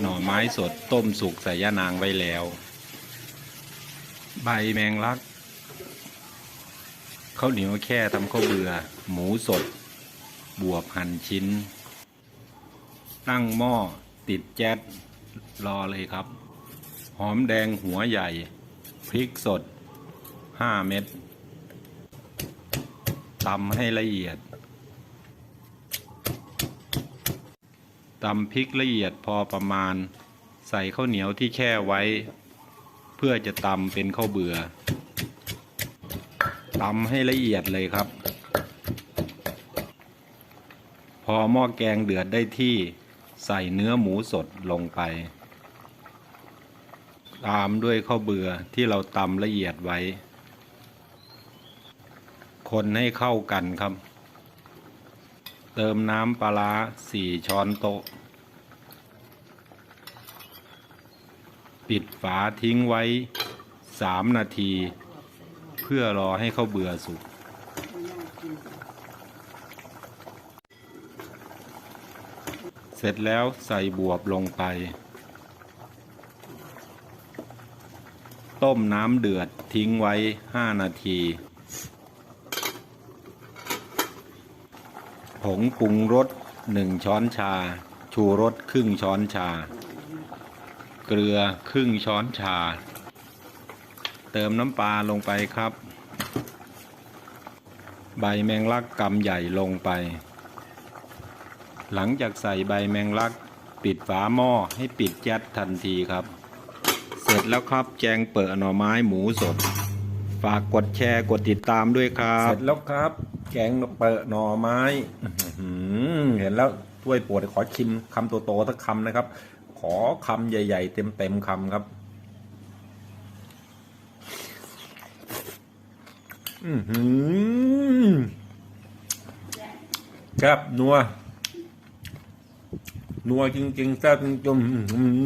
หน่อไม้สดต้มสุกใส่ยานางไว้แล้ว ใบแมงลักข้าวเหนียวแค่ทำข้าวเบื่อ หมูสด บวบหั่นชิ้น ตั้งหม้อติดแจ๊ดรอเลยครับ หอมแดงหัวใหญ่ พริกสด 5 เม็ดตำให้ละเอียด ตำพริกละเอียดพอประมาณ ใส่ข้าวเหนียวที่แช่ไว้ เพื่อจะตำเป็นข้าวเบื่อตำให้ละเอียดเลยครับ พอหม้อแกงเดือดได้ที่ใส่เนื้อหมูสดลงไป ตามด้วยข้าวเบื่อที่เราตำละเอียดไว้ คนให้เข้ากันครับ เติมน้ำปลาร้าสี่ช้อนโต๊ะ ปิดฝาทิ้งไว้สามนาที เพื่อรอให้ข้าวเบื่อสุก เสร็จแล้วใส่บวบลงไป ต้มน้ำเดือดทิ้งไว้ห้านาที ผงปรุงรสหนึ่งช้อนชา ชูรสครึ่งช้อนชา เกลือครึ่งช้อนชา เติมน้ำปลาลงไปครับ ใบแมงลักกำใหญ่ลงไป หลังจากใส่ใบแมงลัก ปิดฝาหม้อให้ปิดแจ๊ดทันทีครับ เสร็จแล้วครับแจงเปิดหน่อไม้หมูสด ฝากกดแชร์กดติดตามด้วยครับ เสร็จแล้วครับ แกงเปิดหน่อไม้เห็นแล้วถ้วยโปรดขอชิมคำโตๆสักคำนะครับ อคำใหญ่ ๆ เต็มๆคำครับ อือหือครับนัว นัวจริงๆแซ่บจริงๆ